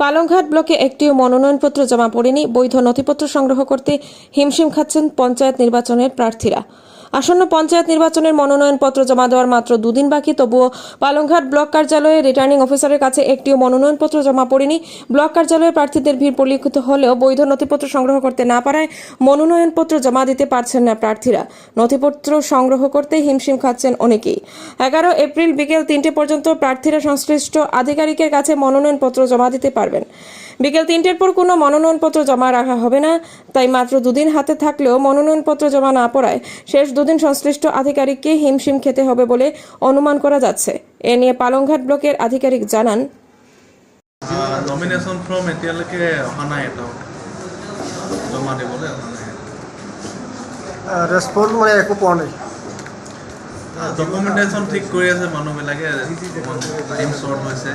পালংঘাট ব্লকে একটিও মনোনয়নপত্র জমা পড়েনি। বৈধ নথিপত্র সংগ্রহ করতে হিমশিম খাচ্ছেন পঞ্চায়েত নির্বাচনের প্রার্থীরা। আসন্ন পঞ্চায়েত নির্বাচনের মনোনয়নপত্র জমা দেওয়ার মাত্র দুদিন বাকি, তবুও পালংঘাট ব্লক কার্যালয়ে রিটার্নিং অফিসারের কাছে একটিও মনোনয়নপত্র জমা পড়েনি। ব্লক কার্যালয়ে প্রার্থীদের ভিড় পরিলক্ষিত হলেও বৈধ নথিপত্র সংগ্রহ করতে না পারায় মনোনয়নপত্র জমা দিতে পারছেন না প্রার্থীরা। নথিপত্র সংগ্রহ করতে হিমশিম খাচ্ছেন অনেকেই। এগারো এপ্রিল বিকেল তিনটে পর্যন্ত প্রার্থীরা সংশ্লিষ্ট আধিকারিকের কাছে মনোনয়নপত্র জমা দিতে পারবেন। বিকেল তিনটের পর কোনো মনোনয়নপত্র জমা রাখা হবে না। তাই মাত্র দুদিন হাতে থাকলেও মনোনয়নপত্র জমা না পড়ায় শেষ দুদিন সংশ্লিষ্ট আধিকারিককে হিমশিম খেতে হবে বলে অনুমান করা যাচ্ছে। এ নিয়ে পালংঘাট ব্লকের আধিকারিক জানান। নমিনেশ্যন ফৰ্ম এতিয়ালৈকে অহা নাই এটাও জমা দিবলৈ অহা নাই। ৰেচপন্স মানে একো পোৱা নাই। ডকুমেণ্টেশ্যন ঠিক কৰি আছে মানুহবিলাকে। টাইম শ্বৰ্ট হৈছে।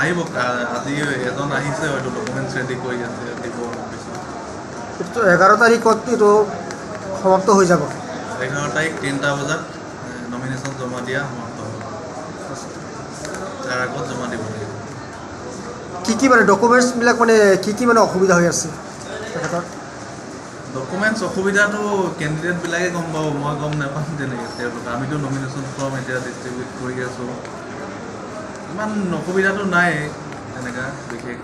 আহিব আজি এজন আহিছে হয়তো ডকুমেণ্টছ ৰেডি কৰি আছে দিব এইটো এঘাৰ তাৰিখত এইটো সমাপ্ত হৈ যাব এঘাৰ তাৰিখ তিনিটা বজাত নমিনেশ্যন জমা দিয়া সমাপ্ত হ'ব তাৰ আগত জমা দিব লাগিব কি কি মানে ডকুমেণ্টছবিলাক মানে কি কি মানে অসুবিধা হৈ আছে তেখেতৰ ডকুমেণ্টছ অসুবিধাটো কেণ্ডিডেটবিলাকে গম পাব মই গম নাপাম তেনেকৈ তেওঁলোকে আমিতো নমিনেশ্যন ফৰ্ম এতিয়া ডিষ্ট্ৰিবিউট কৰি আছোঁ ইমান অসুবিধাটো নাই তেনেকুৱা বিশেষ।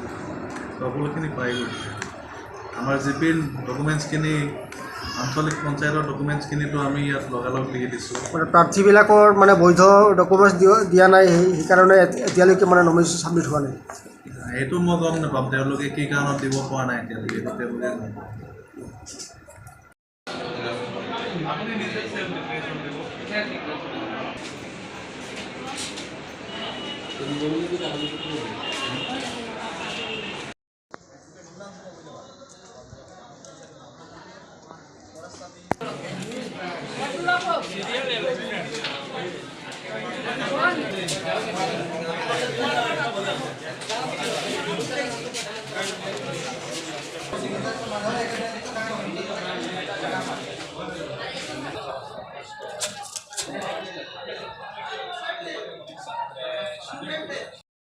সকলোখিনি পাই গৈছে আমাৰ জি পিৰ ডকুমেণ্টছখিনি আঞ্চলিক পঞ্চায়তৰ ডকুমেণ্টছখিনিতো আমি ইয়াত লগালগ লিখি দিছোঁ। প্ৰাৰ্থীবিলাকৰ মানে বৈধ ডকুমেণ্টছ দিয়া নাই সেই সেইকাৰণে এতি- এতিয়ালৈকে মানে নমিনেশ্যন ছাবমিট হোৱা নাই। সেইটো মই গম নাপাম তেওঁলোকে কি কাৰণত দিব পৰা নাই এতিয়ালৈকে তেওঁলোকে আপুনি নিজে দিব। Gracias.